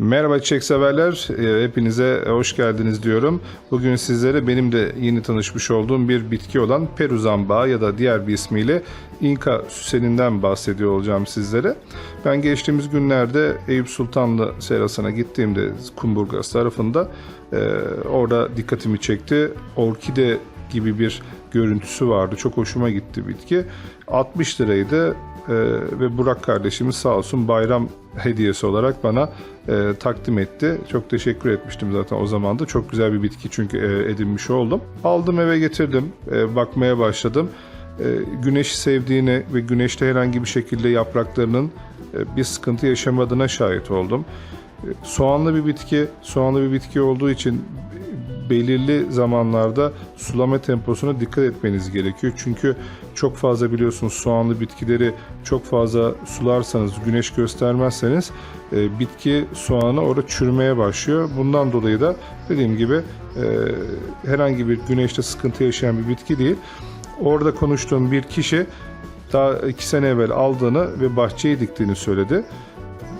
Merhaba çiçek severler, Ee, hepinize hoş geldiniz diyorum. Bugün sizlere benim de yeni tanışmış olduğum bir bitki olan Peruzamba ya da diğer bir ismiyle İnka süseninden bahsediyor olacağım sizlere. Ben geçtiğimiz günlerde Eyüp Sultanlı serasına gittiğimde Kumburgaz tarafında e, orada dikkatimi çekti. Orkide gibi bir görüntüsü vardı. Çok hoşuma gitti bitki. 60 liraydı Ee, ve Burak kardeşimiz sağ olsun bayram hediyesi olarak bana e, takdim etti. Çok teşekkür etmiştim zaten o zaman da. Çok güzel bir bitki çünkü e, edinmiş oldum. Aldım eve getirdim. E, bakmaya başladım. E, güneşi sevdiğini ve güneşte herhangi bir şekilde yapraklarının e, bir sıkıntı yaşamadığına şahit oldum. E, soğanlı bir bitki, soğanlı bir bitki olduğu için belirli zamanlarda sulama temposuna dikkat etmeniz gerekiyor. Çünkü çok fazla biliyorsunuz soğanlı bitkileri çok fazla sularsanız, güneş göstermezseniz e, bitki soğanı orada çürümeye başlıyor. Bundan dolayı da dediğim gibi e, herhangi bir güneşte sıkıntı yaşayan bir bitki değil. Orada konuştuğum bir kişi daha iki sene evvel aldığını ve bahçeye diktiğini söyledi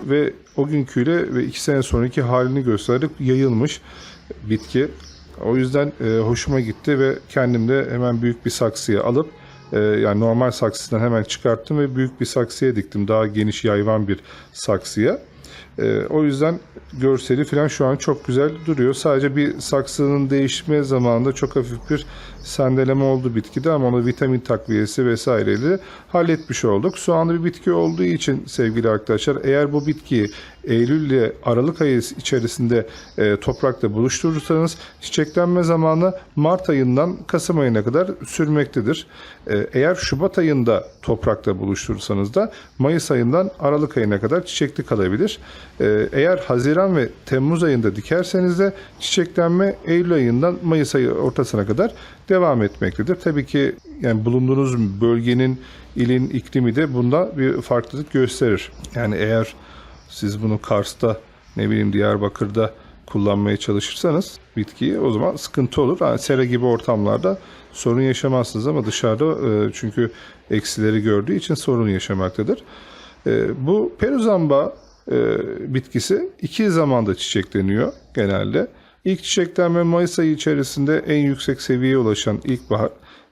ve o günküyle ve iki sene sonraki halini gösterdik yayılmış bitki. O yüzden e, hoşuma gitti ve kendim de hemen büyük bir saksıya alıp e, yani normal saksıdan hemen çıkarttım ve büyük bir saksıya diktim. Daha geniş yayvan bir saksıya. E, o yüzden görseli falan şu an çok güzel duruyor. Sadece bir saksının değişme zamanında çok hafif bir sendeleme oldu bitkide ama onu vitamin takviyesi vesaireyle halletmiş olduk. Soğanlı bir bitki olduğu için sevgili arkadaşlar eğer bu bitkiyi Eylül ile Aralık ayı içerisinde e, toprakta buluşturursanız çiçeklenme zamanı Mart ayından Kasım ayına kadar sürmektedir. E, eğer Şubat ayında toprakta buluşturursanız da Mayıs ayından Aralık ayına kadar çiçekli kalabilir. E, eğer Haziran ve Temmuz ayında dikerseniz de çiçeklenme Eylül ayından Mayıs ayı ortasına kadar devam etmektedir. Tabii ki yani bulunduğunuz bölgenin, ilin iklimi de bunda bir farklılık gösterir. Yani eğer siz bunu Kars'ta ne bileyim Diyarbakır'da kullanmaya çalışırsanız bitkiyi o zaman sıkıntı olur. Yani sera gibi ortamlarda sorun yaşamazsınız ama dışarıda e, çünkü eksileri gördüğü için sorun yaşamaktadır. E, bu peruzamba e, bitkisi iki zamanda çiçekleniyor genelde. İlk çiçeklenme Mayıs ayı içerisinde en yüksek seviyeye ulaşan ilkbahar.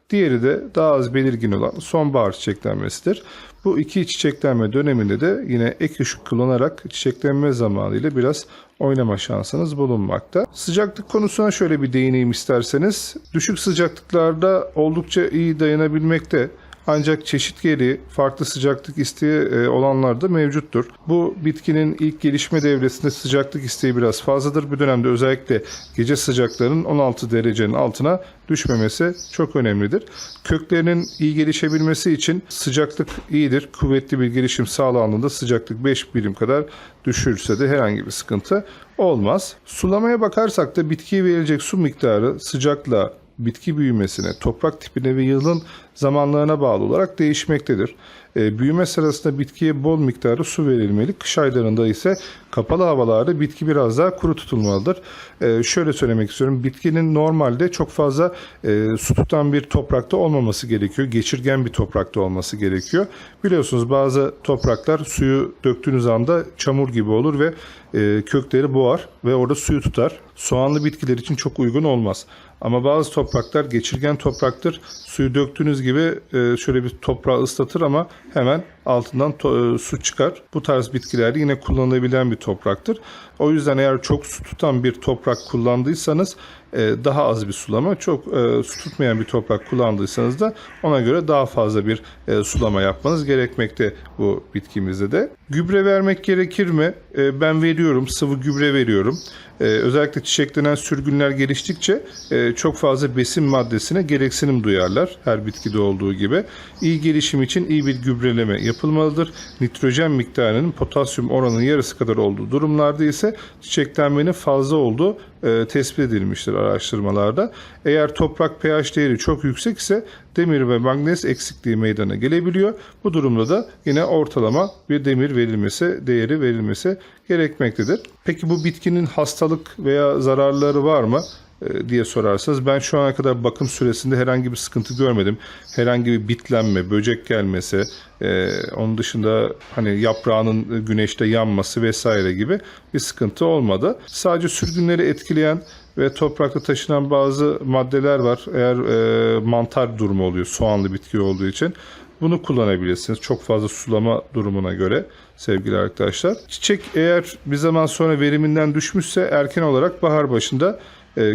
Diğeri de daha az belirgin olan sonbahar çiçeklenmesidir. Bu iki çiçeklenme döneminde de yine ek ışık kullanarak çiçeklenme zamanı ile biraz oynama şansınız bulunmakta. Sıcaklık konusuna şöyle bir değineyim isterseniz. Düşük sıcaklıklarda oldukça iyi dayanabilmekte. Ancak çeşit geri farklı sıcaklık isteği e, olanlar da mevcuttur. Bu bitkinin ilk gelişme devresinde sıcaklık isteği biraz fazladır. Bu dönemde özellikle gece sıcaklarının 16 derecenin altına düşmemesi çok önemlidir. Köklerinin iyi gelişebilmesi için sıcaklık iyidir. Kuvvetli bir gelişim sağlandığında sıcaklık 5 birim kadar düşürse de herhangi bir sıkıntı olmaz. Sulamaya bakarsak da bitkiye verilecek su miktarı sıcaklığa, bitki büyümesine, toprak tipine ve yılın zamanlarına bağlı olarak değişmektedir. E, büyüme sırasında bitkiye bol miktarda su verilmeli. Kış aylarında ise kapalı havalarda bitki biraz daha kuru tutulmalıdır. E, şöyle söylemek istiyorum. Bitkinin normalde çok fazla e, su tutan bir toprakta olmaması gerekiyor. Geçirgen bir toprakta olması gerekiyor. Biliyorsunuz bazı topraklar suyu döktüğünüz anda çamur gibi olur ve e, kökleri boğar ve orada suyu tutar. Soğanlı bitkiler için çok uygun olmaz. Ama bazı topraklar geçirgen topraktır. Suyu döktüğünüz gibi e, şöyle bir toprağı ıslatır ama hemen altından to- e, su çıkar. Bu tarz bitkiler yine kullanılabilen bir topraktır. O yüzden eğer çok su tutan bir toprak kullandıysanız e, daha az bir sulama, çok e, su tutmayan bir toprak kullandıysanız da ona göre daha fazla bir e, sulama yapmanız gerekmekte bu bitkimizde de. Gübre vermek gerekir mi? E, ben veriyorum, sıvı gübre veriyorum. E, özellikle çiçeklenen sürgünler geliştikçe e, çok fazla besin maddesine gereksinim duyarlar. Her bitkide olduğu gibi. İyi gelişim için iyi bir gübreleme yapılmalıdır. Nitrojen miktarının potasyum oranının yarısı kadar olduğu durumlarda ise çiçeklenmenin fazla olduğu e, tespit edilmiştir araştırmalarda. Eğer toprak pH değeri çok yüksek ise demir ve magnez eksikliği meydana gelebiliyor. Bu durumda da yine ortalama bir demir verilmesi, değeri verilmesi gerekmektedir. Peki bu bitkinin hastalık veya zararları var mı? E, diye sorarsanız ben şu ana kadar bakım süresinde herhangi bir sıkıntı görmedim. Herhangi bir bitlenme, böcek gelmesi, e, onun dışında hani yaprağının güneşte yanması vesaire gibi bir sıkıntı olmadı. Sadece sürgünleri etkileyen ve toprakta taşınan bazı maddeler var. Eğer e, mantar durumu oluyor soğanlı bitki olduğu için bunu kullanabilirsiniz. Çok fazla sulama durumuna göre sevgili arkadaşlar. Çiçek eğer bir zaman sonra veriminden düşmüşse erken olarak bahar başında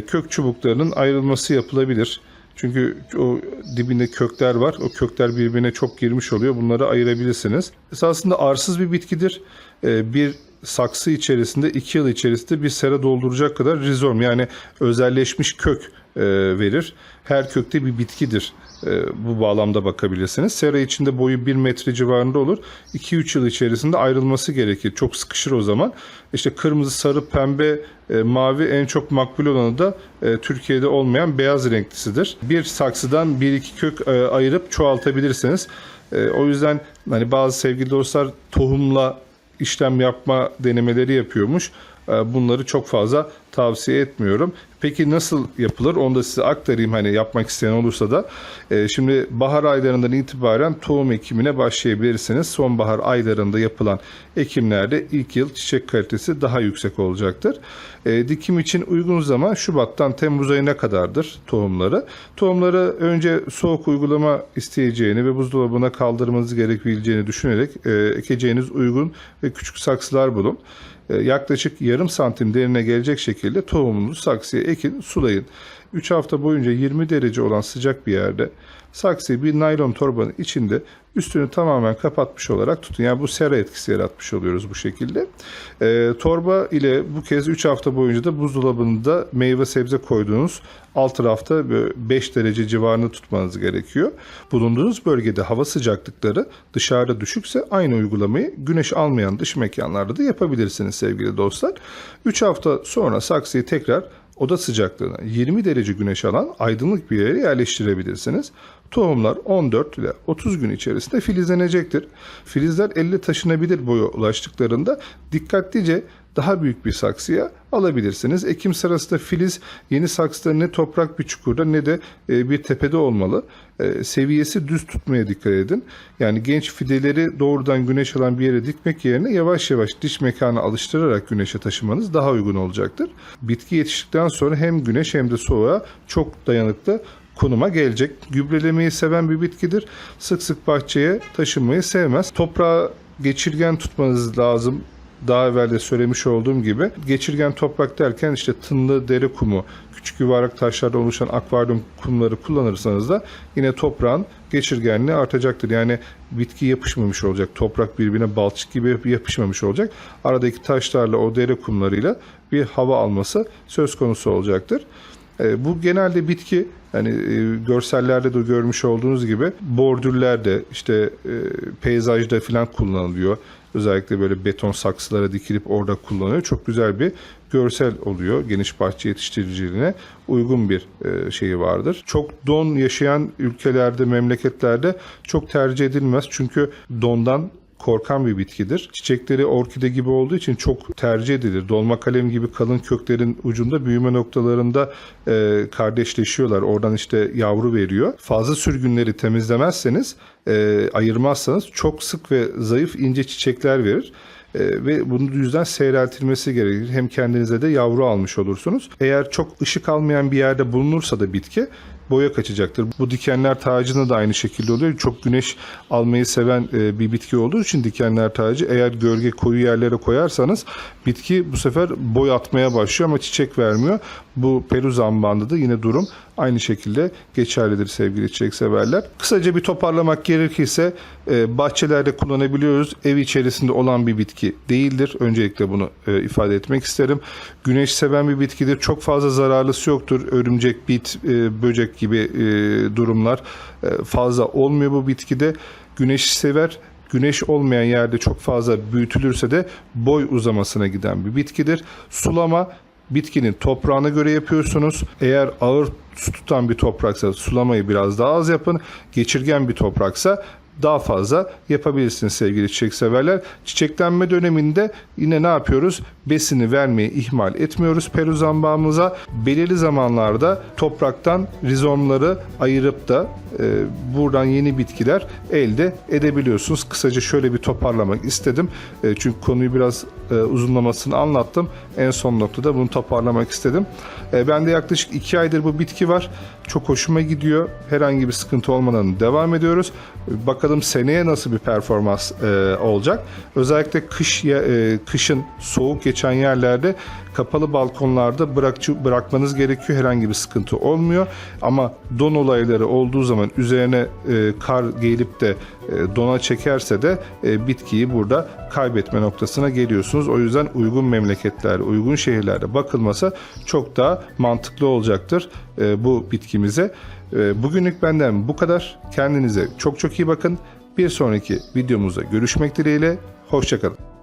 kök çubuklarının ayrılması yapılabilir. Çünkü o dibinde kökler var. O kökler birbirine çok girmiş oluyor. Bunları ayırabilirsiniz. Esasında arsız bir bitkidir. E, bir saksı içerisinde 2 yıl içerisinde bir sera dolduracak kadar rizom yani özelleşmiş kök e, verir. Her kökte bir bitkidir. E, bu bağlamda bakabilirsiniz. Sera içinde boyu 1 metre civarında olur. 2-3 yıl içerisinde ayrılması gerekir. Çok sıkışır o zaman. İşte kırmızı, sarı, pembe, e, mavi en çok makbul olanı da Türkiye'de olmayan beyaz renklisidir. Bir saksıdan 1-2 kök ayırıp çoğaltabilirsiniz. O yüzden hani bazı sevgili dostlar tohumla işlem yapma denemeleri yapıyormuş. E, Bunları çok fazla tavsiye etmiyorum. Peki nasıl yapılır? Onu da size aktarayım hani yapmak isteyen olursa da. E, Şimdi bahar aylarından itibaren tohum ekimine başlayabilirsiniz. Sonbahar aylarında yapılan ekimlerde ilk yıl çiçek kalitesi daha yüksek olacaktır. E, Dikim için uygun zaman Şubat'tan Temmuz ayına kadardır tohumları. Tohumları önce soğuk uygulama isteyeceğini ve buzdolabına kaldırmanız gerekebileceğini düşünerek e, ekeceğiniz uygun ve küçük saksılar bulun. E, yaklaşık yarım santim derine gelecek şekilde tohumunuzu saksıya ekin, sulayın. 3 hafta boyunca 20 derece olan sıcak bir yerde saksıyı bir naylon torbanın içinde üstünü tamamen kapatmış olarak tutun. Yani bu sera etkisi yaratmış oluyoruz bu şekilde. E, torba ile bu kez 3 hafta boyunca da buzdolabında meyve sebze koyduğunuz alt tarafta 5 derece civarında tutmanız gerekiyor. Bulunduğunuz bölgede hava sıcaklıkları dışarıda düşükse aynı uygulamayı güneş almayan dış mekanlarda da yapabilirsiniz sevgili dostlar. 3 hafta sonra saksıyı tekrar oda sıcaklığına 20 derece güneş alan aydınlık bir yere yerleştirebilirsiniz. Tohumlar 14 ile 30 gün içerisinde filizlenecektir. Filizler elle taşınabilir boya ulaştıklarında dikkatlice daha büyük bir saksıya alabilirsiniz. Ekim sırasında filiz yeni saksıda ne toprak bir çukurda ne de e, bir tepede olmalı. E, seviyesi düz tutmaya dikkat edin. Yani genç fideleri doğrudan güneş alan bir yere dikmek yerine yavaş yavaş diş mekanı alıştırarak güneşe taşımanız daha uygun olacaktır. Bitki yetiştikten sonra hem güneş hem de soğuğa çok dayanıklı konuma gelecek. Gübrelemeyi seven bir bitkidir. Sık sık bahçeye taşınmayı sevmez. Toprağı geçirgen tutmanız lazım daha evvel de söylemiş olduğum gibi geçirgen toprak derken işte tınlı dere kumu, küçük yuvarlak taşlardan oluşan akvaryum kumları kullanırsanız da yine toprağın geçirgenliği artacaktır. Yani bitki yapışmamış olacak. Toprak birbirine balçık gibi yapışmamış olacak. Aradaki taşlarla o dere kumlarıyla bir hava alması söz konusu olacaktır. E, bu genelde bitki yani e, görsellerde de görmüş olduğunuz gibi bordürlerde işte e, peyzajda falan kullanılıyor. Özellikle böyle beton saksılara dikilip orada kullanılıyor. Çok güzel bir görsel oluyor. Geniş bahçe yetiştiriciliğine uygun bir e, şeyi vardır. Çok don yaşayan ülkelerde, memleketlerde çok tercih edilmez. Çünkü dondan korkan bir bitkidir. Çiçekleri orkide gibi olduğu için çok tercih edilir. Dolma kalem gibi kalın köklerin ucunda büyüme noktalarında e, kardeşleşiyorlar. Oradan işte yavru veriyor. Fazla sürgünleri temizlemezseniz, e, ayırmazsanız çok sık ve zayıf ince çiçekler verir. E, ve bunun yüzden seyreltilmesi gerekir. Hem kendinize de yavru almış olursunuz. Eğer çok ışık almayan bir yerde bulunursa da bitki boya kaçacaktır. Bu dikenler tacında da aynı şekilde oluyor. Çok güneş almayı seven e, bir bitki olduğu için dikenler tacı eğer gölge koyu yerlere koyarsanız bitki bu sefer boy atmaya başlıyor ama çiçek vermiyor. Bu Peru zambanda da yine durum aynı şekilde geçerlidir sevgili çiçek severler. Kısaca bir toparlamak gerekirse e, bahçelerde kullanabiliyoruz. Ev içerisinde olan bir bitki değildir. Öncelikle bunu e, ifade etmek isterim. Güneş seven bir bitkidir. Çok fazla zararlısı yoktur. Örümcek, bit, e, gibi e, durumlar e, fazla olmuyor bu bitkide. Güneş sever. Güneş olmayan yerde çok fazla büyütülürse de boy uzamasına giden bir bitkidir. Sulama bitkinin toprağına göre yapıyorsunuz. Eğer ağır su tutan bir topraksa sulamayı biraz daha az yapın. Geçirgen bir topraksa daha fazla yapabilirsiniz sevgili çiçek severler. Çiçeklenme döneminde yine ne yapıyoruz? Besini vermeyi ihmal etmiyoruz peru zambağımıza. Belirli zamanlarda topraktan rizomları ayırıp da e, buradan yeni bitkiler elde edebiliyorsunuz. Kısaca şöyle bir toparlamak istedim. E, çünkü konuyu biraz e, uzunlamasını anlattım. En son noktada bunu toparlamak istedim. E, bende yaklaşık 2 aydır bu bitki var. Çok hoşuma gidiyor. Herhangi bir sıkıntı olmadan devam ediyoruz. E, Bakalım seneye nasıl bir performans e, olacak. Özellikle kış ya- e, kışın soğuk geçen yerlerde kapalı balkonlarda bırakçı bırakmanız gerekiyor. Herhangi bir sıkıntı olmuyor. Ama don olayları olduğu zaman üzerine e, kar gelip de e, dona çekerse de e, bitkiyi burada kaybetme noktasına geliyorsunuz. O yüzden uygun memleketlerde, uygun şehirlerde bakılması çok daha mantıklı olacaktır e, bu bitkimize. E, bugünlük benden bu kadar. Kendinize çok çok iyi bakın. Bir sonraki videomuzda görüşmek dileğiyle. Hoşçakalın.